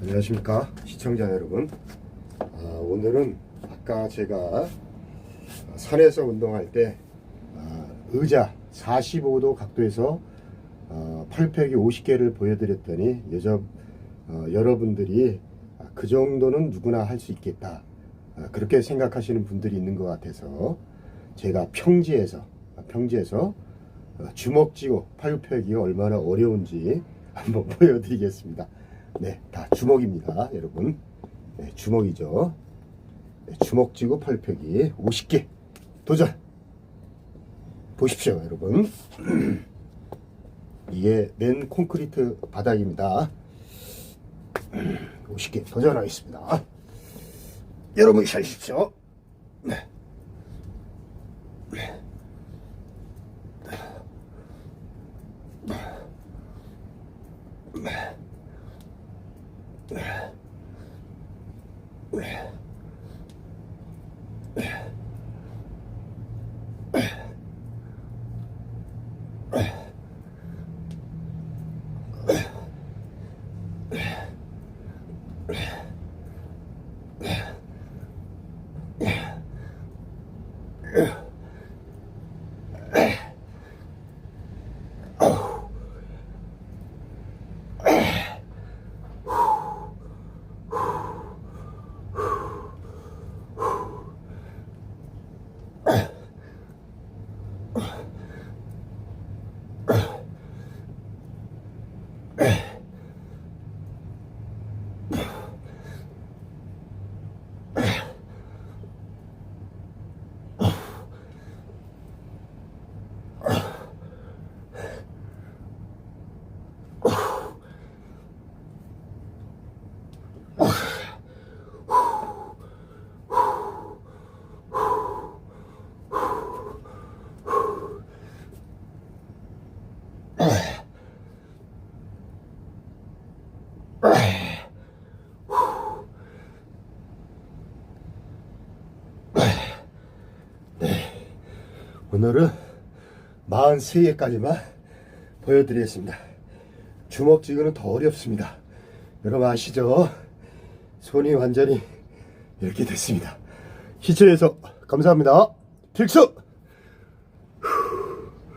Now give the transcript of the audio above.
안녕하십니까 시청자 여러분 아, 오늘은 아까 제가 산에서 운동할 때 아, 의자 45도 각도에서 어, 팔굽혀펴기 50개를 보여드렸더니 요즘 어, 여러분들이 아, 그 정도는 누구나 할 수 있겠다 아, 그렇게 생각하시는 분들이 있는 것 같아서 제가 평지에서 아, 평지에서 어, 주먹 쥐고 팔굽혀펴기가 얼마나 어려운지 한번 보여드리겠습니다. 네, 다 주먹입니다, 여러분. 네, 주먹이죠. 네, 주먹 쥐고 팔굽혀펴기 50개 도전. 보십시오, 여러분. 이게 맨 콘크리트 바닥입니다. 50개 도전하겠습니다. 여러분 잘 십시오. 네. Yeah. 오늘은 43개까지만 보여드리겠습니다. 주먹 쥐기는 더 어렵습니다. 여러분 아시죠? 손이 완전히 이렇게 됐습니다. 시청해서 감사합니다. 필수!